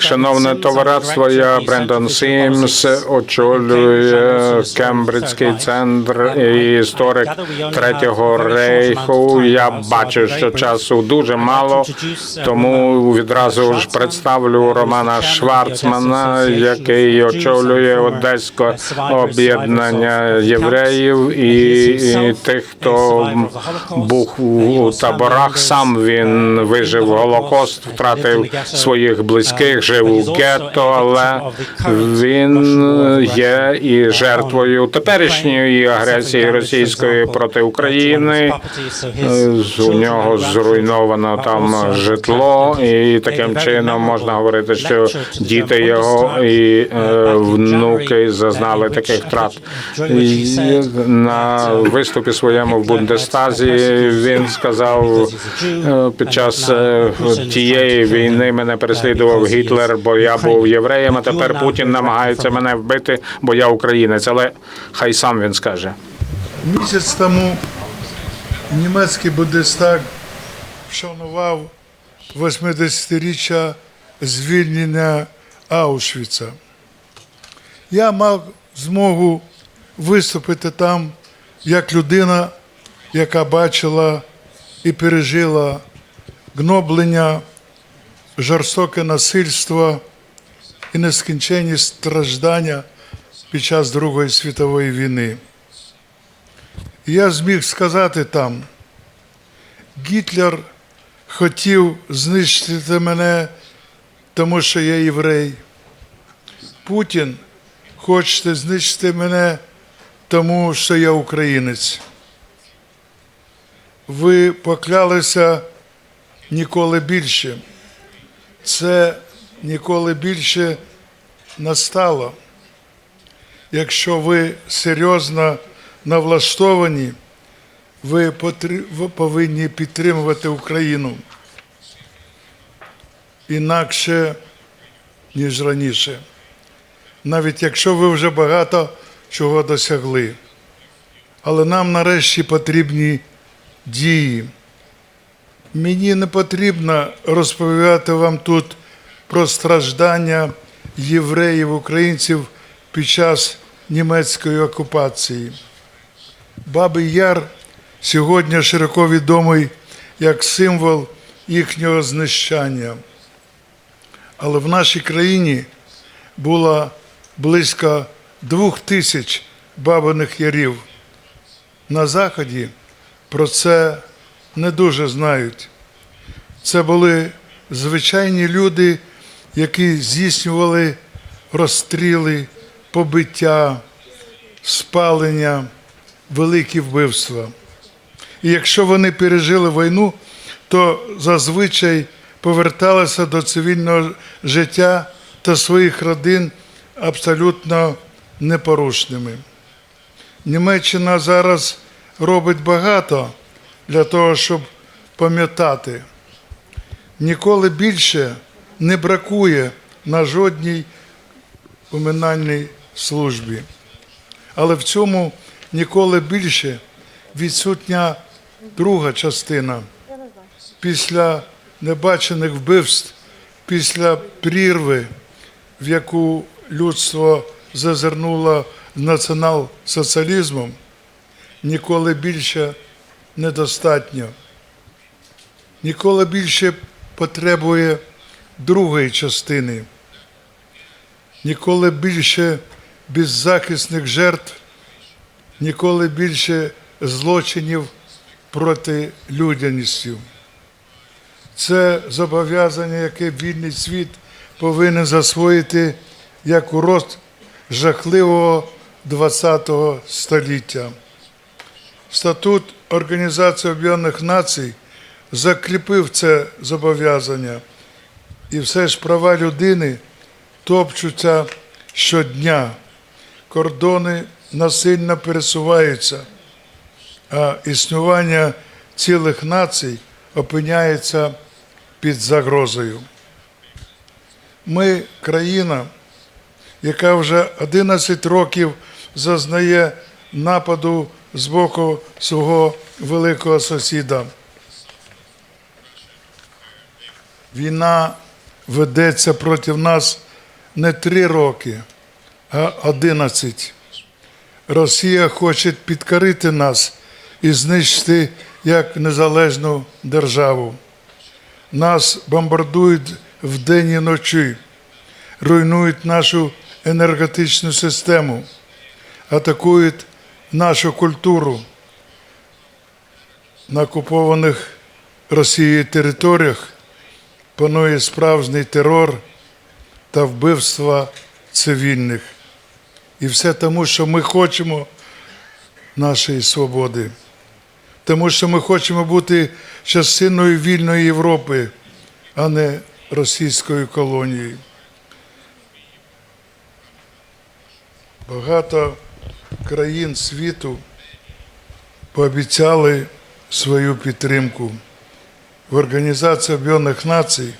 Шановне товариство, я Брендон Сімс, очолюю Кембриджський центр і історик Третього рейху. Я бачу, що часу дуже мало, тому відразу ж представлю Романа Шварцмана, який очолює Одеське об'єднання євреїв і, і тих, хто був у таборах. Сам він вижив Голокост, втратив своїх близьких, жив у гетто, але він є і жертвою теперішньої агресії російської проти України. У нього зруйновано там житло, і таким чином можна говорити, що діти його і е, внуки зазнали таких втрат. На виступі своєму в Бундестазі він сказав е, під час е, тієї війни мене переслідував Гітлер, бо я був євреєм. А тепер Путін намагається мене вбити, бо я українець. Але хай сам він скаже. Місяць тому німецький Бундестаг вшанував 80-річчя звільнення Аушвіца. Я мав змогу виступити там як людина, яка бачила і пережила гноблення, жорстоке насильство і нескінченні страждання під час Другої світової війни. Я зміг сказати там, Гітлер хотів знищити мене, тому що я єврей. Путін хоче знищити мене, тому що я українець. Ви поклялися ніколи більше. Це ніколи більше настало. Якщо ви серйозно навлаштовані, ви повинні підтримувати Україну інакше, ніж раніше. Навіть якщо ви вже багато чого досягли. Але нам нарешті потрібні дії. Мені не потрібно розповідати вам тут про страждання євреїв, українців під час німецької окупації. Бабий Яр сьогодні широко відомий як символ їхнього знищання. Але в нашій країні було близько двох тисяч бабиних ярів. На Заході про це не дуже знають. Це були звичайні люди, які здійснювали розстріли, побиття, спалення, великі вбивства. І якщо вони пережили війну, то зазвичай поверталися до цивільного життя та своїх родин абсолютно непорушними. Німеччина зараз робить багато для того, щоб пам'ятати. Ніколи більше не бракує на жодній поминальній службі. Але в цьому ніколи більше відсутня друга частина. Після небачених вбивств, після прірви, в яку людство зазирнуло націонал-соціалізмом, ніколи більше недостатньо. Ніколи більше потребує другої частини. Ніколи більше беззахисних жертв, ніколи більше злочинів проти людяності. Це зобов'язання, яке вільний світ повинен засвоїти як урок жахливого ХХ століття. Статут Організації Об'єднаних Націй закріпив це зобов'язання, і все ж права людини топчуться щодня. Кордони насильно пересуваються, а існування цілих націй опиняється під загрозою. Ми країна, яка вже 11 років зазнає нападу з боку свого великого сусіда. Війна ведеться проти нас не три роки, а одинадцять. Росія хоче підкорити нас і знищити як незалежну державу. Нас бомбардують вдень і ночі, руйнують нашу енергетичну систему, атакують нашу культуру на окупованих Росією територіях панує справжній терор та вбивства цивільних. І все тому, що ми хочемо нашої свободи, тому що ми хочемо бути частиною вільної Європи, а не російською колонією. Багато країн світу пообіцяли свою підтримку. В Організації Об'єднаних Націй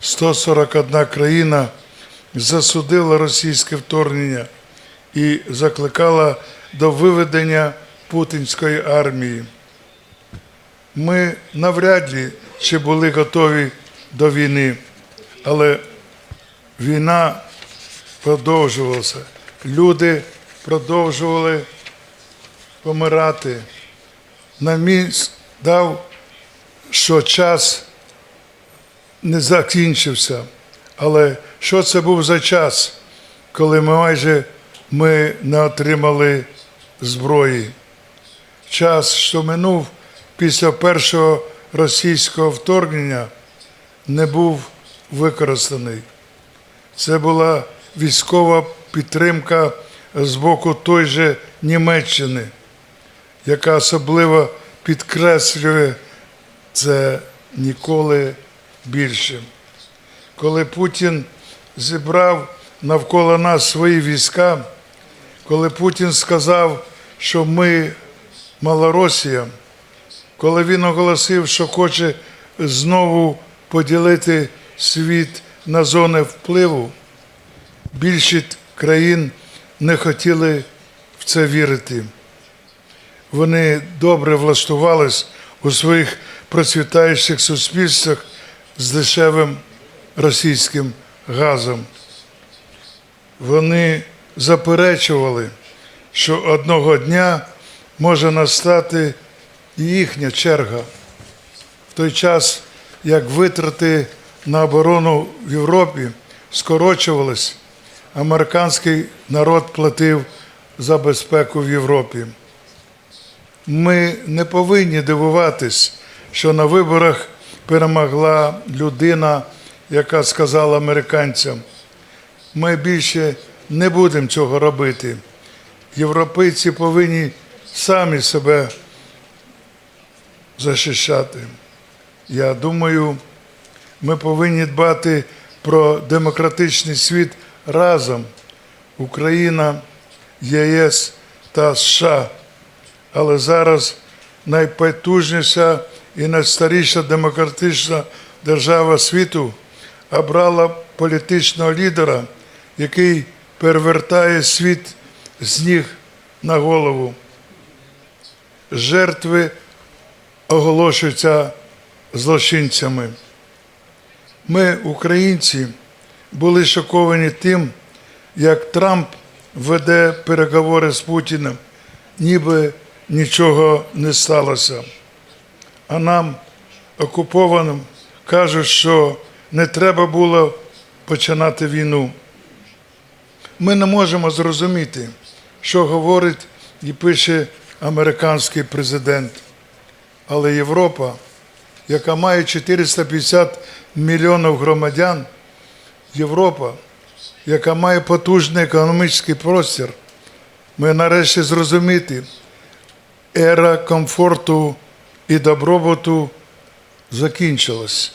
141 країна засудила російське вторгнення і закликала до виведення путінської армії. Ми навряд ли чи були готові до війни, але війна продовжувалася. Люди продовжували помирати. На місць дав, що час не закінчився. Але що це був за час, коли майже ми не отримали зброї? Час, що минув після першого російського вторгнення, не був використаний. Це була військова підтримка з боку той же Німеччини, яка особливо підкреслює це ніколи більше. Коли Путін зібрав навколо нас свої війська, коли Путін сказав, що ми Малоросія, коли він оголосив, що хоче знову поділити світ на зони впливу, більшість країн не хотіли в це вірити. Вони добре влаштувались у своїх процвітаючих суспільствах з дешевим російським газом. Вони заперечували, що одного дня може настати і їхня черга. В той час, як витрати на оборону в Європі скорочувались, американський народ платив за безпеку в Європі. Ми не повинні дивуватись, що на виборах перемогла людина, яка сказала американцям, ми більше не будемо цього робити. Європейці повинні самі себе захищати. Я думаю, ми повинні дбати про демократичний світ разом. Україна, ЄС та США. Але зараз найпотужніша і найстаріша демократична держава світу обрала політичного лідера, який перевертає світ з ніг на голову. Жертви оголошуються злочинцями. Ми, українці, були шоковані тим, як Трамп веде переговори з Путіним, ніби нічого не сталося. А нам, окупованим, кажуть, що не треба було починати війну. Ми не можемо зрозуміти, що говорить і пише американський президент. Але Європа, яка має 450 мільйонів громадян, Європа, яка має потужний економічний простір, ми нарешті зрозуміти, ера комфорту і добробуту закінчилась.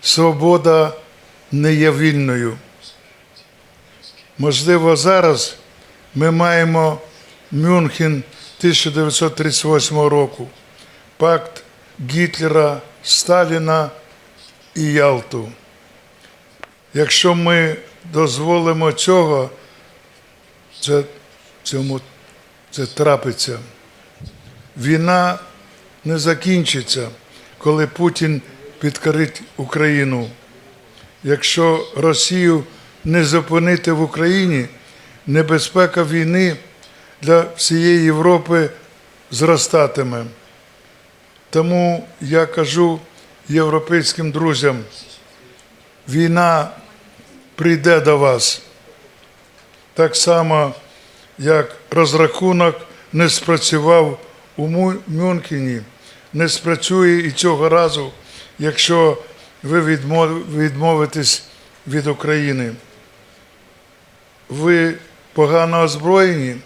Свобода не є вільною. Можливо, зараз ми маємо Мюнхен 1938 року, пакт Гітлера, Сталіна і Ялту. Якщо ми дозволимо цього, це, цьому, це трапиться. Війна не закінчиться, коли Путін підкорить Україну. якщо Росію не зупинити в Україні, небезпека війни для всієї Європи зростатиме. Тому я кажу європейським друзям, війна прийде до вас. Так само, як розрахунок не спрацював у Мюнхені, не спрацює і цього разу, якщо ви відмовитесь від України. Ви погано озброєні,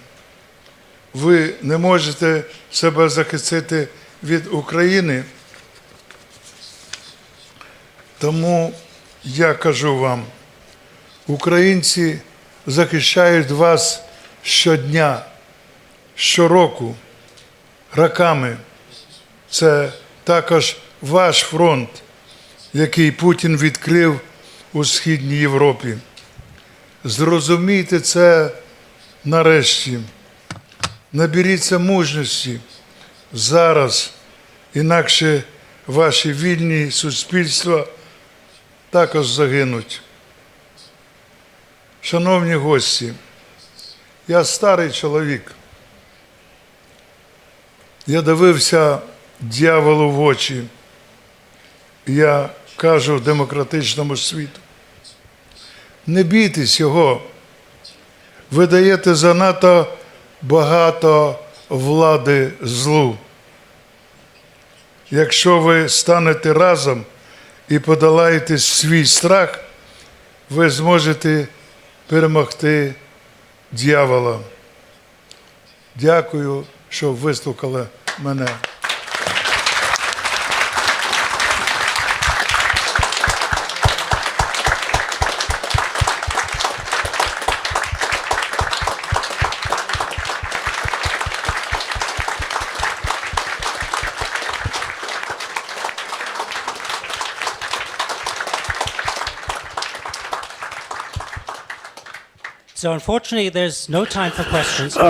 ви не можете себе захистити від України. Тому я кажу вам, українці захищають вас щодня, щороку, роками. Це також ваш фронт, який Путін відкрив у Східній Європі. Зрозумійте це нарешті. Наберіться мужності зараз, інакше ваші вільні суспільства також загинуть. Шановні гості, я старий чоловік. Я дивився дьяволу в очі. Я кажу демократичному світу. Не бійтесь його. Ви даєте занадто багато влади злу. Якщо ви станете разом і подолаєте свій страх, ви зможете перемогти дьявола. Дякую, що вислухали мене.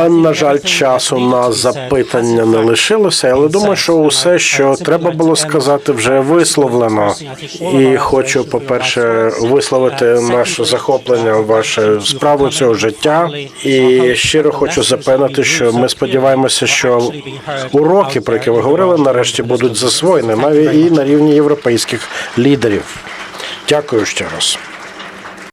На жаль, часу на запитання не лишилося, але думаю, що усе, що треба було сказати, вже висловлено. І хочу, по-перше, висловити наше захоплення вашою справою цього життя. І щиро хочу запевнити, що ми сподіваємося, що уроки, про які ви говорили, нарешті будуть засвоєні навіть і на рівні європейських лідерів. Дякую ще раз.